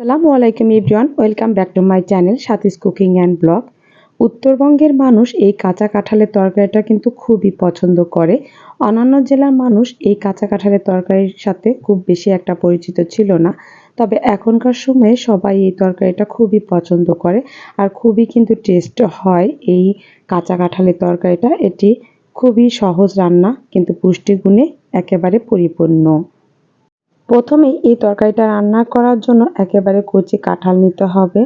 আসসালামু আলাইকুম everyone, welcome back to my channel Sathis cooking and blog. উত্তরবঙ্গের মানুষ এই কাঁচা কাঁঠালের তরকারিটা কিন্তু খুবই পছন্দ করে। অন্যান্য জেলার মানুষ এই কাঁচা কাঁঠালের তরকারির সাথে খুব বেশি একটা পরিচিত ছিল না। তবে এখনকার সময়ে সবাই এই তরকারিটা খুবই পছন্দ করে আর খুবই কিন্তু টেস্ট হয় এই কাঁচা কাঁঠালের তরকারিটা। এটি খুবই সহজ রান্না কিন্তু পুষ্টিগুণে একেবারে পরিপূর্ণ। প্রথমেই এই তরকারিটা রান্না করার জন্য একেবারে কচি কাঁঠাল নিতে হবে।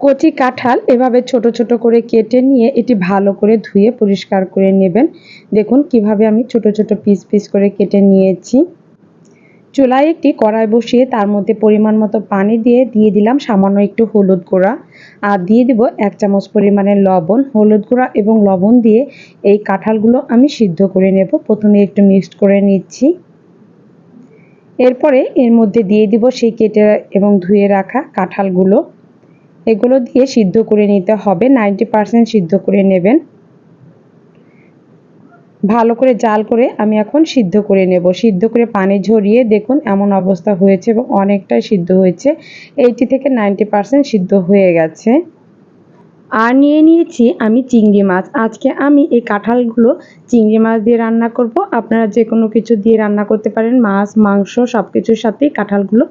কচি কাঁঠাল এভাবে ছোট ছোট করে কেটে নিয়ে এটি ভালো করে ধুয়ে পরিষ্কার করে নেবেন। দেখুন কীভাবে আমি ছোট ছোট পিস পিস করে কেটে নিয়েছি। চুলায় একটি কড়াই বসিয়ে তার মধ্যে পরিমাণ মতো পানি দিয়ে দিয়ে দিলাম সামান্য একটু হলুদ গুঁড়া। আর দিয়ে দিব এক চামচ পরিমাণের লবণ, হলুদ গুঁড়া এবং লবণ দিয়ে এই কাঁঠালগুলো আমি সিদ্ধ করে নেব। প্রথমে একটু মিক্সড করে নিচ্ছি। এরপরে এর মধ্যে দিয়ে দিব সেই কেটে এবং ধুয়ে রাখা কাঁঠালগুলো। এগুলো দিয়ে সিদ্ধ করে নিতে হবে। নাইনটি পারসেন্ট সিদ্ধ করে নেবেন। ভালো করে জাল করে আমি এখন সিদ্ধ করে নেব। সিদ্ধ করে পানি ঝরিয়ে দেখুন এমন অবস্থা হয়েছে এবং অনেকটাই সিদ্ধ হয়েছে। এইটি থেকে নাইনটি পারসেন্ট সিদ্ধ হয়ে গেছে। আর নিয়ে নিয়েছি আমি চিংড়ি মাছ। আজকে আমি এই কাঁঠালগুলো চিংড়ি মাছ দিয়ে রান্না করব। আপনারা যে কোনো কিছু দিয়ে রান্না করতে পারেন। মাছ, মাংস সব কিছুর সাথেই কাঁঠালগুলো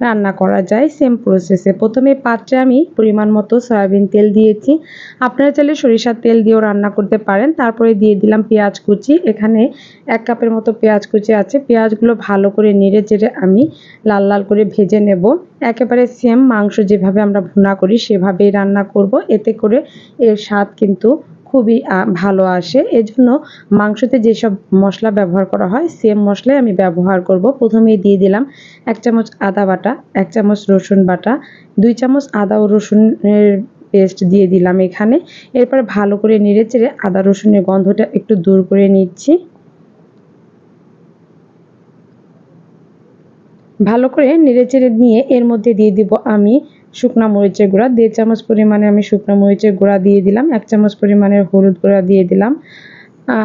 রান্না করা যায় সেম প্রসেসে প্রথমে পাত্রে আমি পরিমাণ মতো সয়াবিন তেল দিয়েছি। আপনারা চাইলে সরিষার তেল দিয়েও রান্না করতে পারেন। তারপরে দিয়ে দিলাম পেঁয়াজ কুচি। এখানে এক কাপের মতো পেঁয়াজ কুচি আছে। পেঁয়াজগুলো ভালো করে নেড়ে চেড়ে আমি লাল লাল করে ভেজে নেব। একেবারে সেম মাংস যেভাবে আমরা ভুনা করি, সেভাবেই রান্না করব। এতে এর স্বাদ কিন্তু খুবই ভালো আসে। এজন্য মাংসতে যেসব মশলা ব্যবহার করা হয় সেম মশলাই আমি ব্যবহার করব। প্রথমেই দিয়ে দিলাম এক চামচ আদা বাটা, এক চামচ রসুন বাটা, দুই চামচ আদা ও রসুনের পেস্ট দিয়ে দিলাম এখানে। এরপর ভালো করে নেড়ে চেড়ে আদা রসুনের গন্ধটা একটু দূর করে নিচ্ছি। ভালো করে নেড়ে চেড়ে নিয়ে এর মধ্যে দিয়ে দিব আমি শুকনা মরিচের গুঁড়া। দেড় চামচ পরিমাণে আমি শুকনো মরিচের গুঁড়া দিয়ে দিলাম। এক চামচ পরিমাণের হলুদ গুঁড়া দিয়ে দিলাম।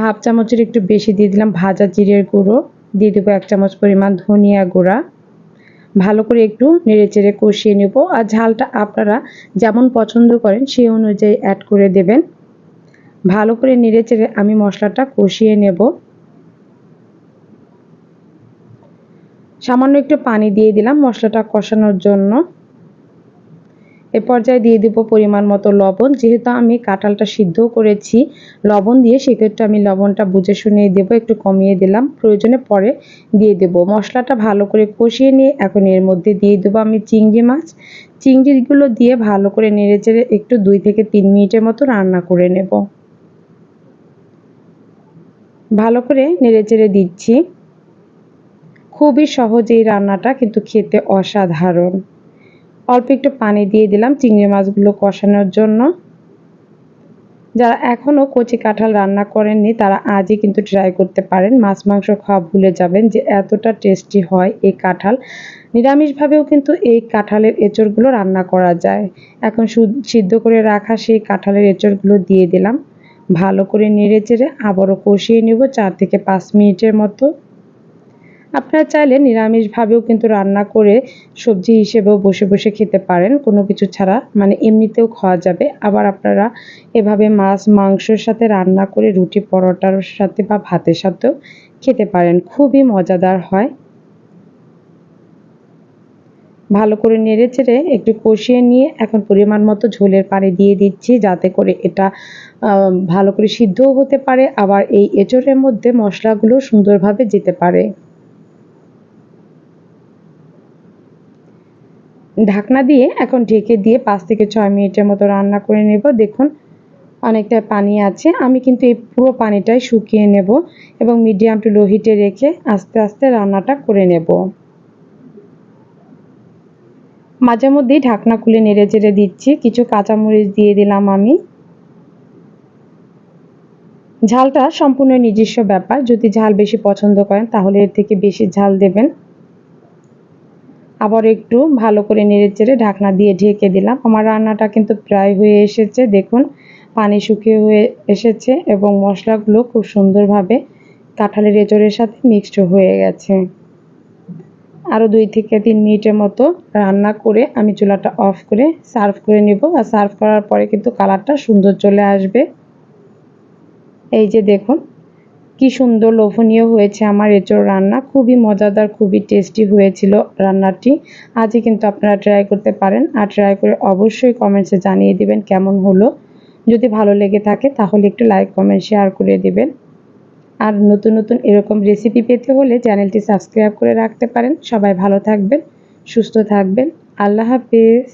হাফ চামচের একটু বেশি দিয়ে দিলাম ভাজা জিরের গুঁড়ো। দিয়ে দেবো এক চামচ পরিমাণ ধনিয়া গুঁড়া। ভালো করে একটু নেড়ে চেড়ে কষিয়ে নেব। আর ঝালটা আপনারা যেমন পছন্দ করেন সেই অনুযায়ী অ্যাড করে দেবেন। ভালো করে নেড়ে চেড়ে আমি মশলাটা কষিয়ে নেব। সামান্য একটু পানি দিয়ে দিলাম মশলাটা কষানোর জন্য। এ পর্যায়ে দিয়ে দিব পরিমাণ মতো লবণ। যেহেতু আমি কাঁঠালটা সিদ্ধও করেছি, লবণ দিয়ে সেক্ষেত্রে আমি লবণটা বুঝে শুনিয়ে দেব, একটু কমিয়ে দিলাম। প্রয়োজনে পরে দিয়ে দেব। মশলাটা ভালো করে কষিয়ে নিয়ে এখন এর মধ্যে দিয়ে দেবো আমি চিংড়ি মাছ। চিংড়িগুলো দিয়ে ভালো করে নেড়ে চেড়ে একটু দুই থেকে তিন মিনিটের মতো রান্না করে নেব। ভালো করে নেড়ে চেড়ে দিচ্ছি। খুবই সহজ এই রান্নাটা কিন্তু খেতে অসাধারণ। অল্প একটু পানি দিয়ে দিলাম, চিংড়ি মাছগুলো কষানোর জন্য। যারা এখনও কচি কাঁঠাল রান্না করেননি, তারা আজই কিন্তু ট্রাই করতে পারেন। মাছ, মাংস খাওয়া ভুলে যাবেন যে এতটা টেস্টি হয় এই কাঁঠাল। নিরামিষভাবেও কিন্তু এই কাঁঠালের এঁচড়গুলো রান্না করা যায়। এখন সিদ্ধ করে রাখা সেই কাঁঠালের এঁচড়গুলো দিয়ে দিলাম। ভালো করে নেড়ে চেড়ে আবারও কষিয়ে নেব চার থেকে পাঁচ মিনিটের মতো। আপনারা চাইলে নিরামিষভাবেও কিন্তু রান্না করে সবজি হিসেবেও বসে বসে খেতে পারেন, কোনো কিছু ছাড়া। মানে এমনিতেও খাওয়া যাবে। আবার আপনারা এভাবে মাছ, মাংসের সাথে রান্না করে রুটি পরোটার সাথে বা ভাতের সাথেও খেতে পারেন। খুবই মজাদার হয়। ভালো করে নেড়ে চেড়ে একটু কষিয়ে নিয়ে এখন পরিমাণ মতো ঝোলের পানি দিয়ে দিচ্ছি, যাতে করে এটা ভালো করে সিদ্ধও হতে পারে। আবার এই এঁচড়ের মধ্যে মশলাগুলো সুন্দরভাবে যেতে পারে। ঢাকনা দিয়ে এখন ঢেকে দিয়ে পাঁচ থেকে ছয় মিনিটের মতো রান্না করে নেব। দেখুন, অনেকটা পানি আছে। আমি কিন্তু এই পুরো পানিটাই শুকিয়ে নেব এবং মিডিয়াম টু লো হিটে রেখে আস্তে আস্তে রান্নাটা করে নেব। মাঝে মধ্যেই ঢাকনা খুলে নেড়ে চেড়ে দিচ্ছি। কিছু কাঁচামরিচ দিয়ে দিলাম আমি। ঝালটা সম্পূর্ণ নিজস্ব ব্যাপার। যদি ঝাল বেশি পছন্দ করেন তাহলে এর থেকে বেশি ঝাল দেবেন। আবার একটু ভালো করে নেড়ে চেড়ে ঢাকনা দিয়ে ঢেকে দিলাম। আমার রান্নাটা কিন্তু প্রায় হয়ে এসেছে, দেখুন। পানি শুকিয়ে হয়ে এসেছে এবং মশলাগুলো খুব সুন্দরভাবে কাঁঠালের এঁচড়ের সাথে মিক্সড হয়ে গেছে। আরও দুই থেকে তিন মিনিটের মতো রান্না করে আমি চুলাটা অফ করে সার্ভ করে নেব। আর সার্ভ করার পরে কিন্তু কালারটা সুন্দর চলে আসবে। এই যে দেখুন কি সুন্দর লোভনীয় হয়েছে আমার এঁচোড় রান্না। খুবই মজাদার, খুবই টেস্টি হয়েছিল রান্নাটি। আজই কিন্তু আপনারা ট্রাই করতে পারেন আর ট্রাই করে অবশ্যই কমেন্টসে জানিয়ে দিবেন কেমন হলো। যদি ভালো লেগে থাকে তাহলে একটু লাইক কমেন্ট শেয়ার করে দিবেন। আর নতুন নতুন এরকম রেসিপি পেতে হলে চ্যানেলটি সাবস্ক্রাইব করে রাখতে পারেন। সবাই ভালো থাকবেন, সুস্থ থাকবেন। আল্লাহ হাফেজ।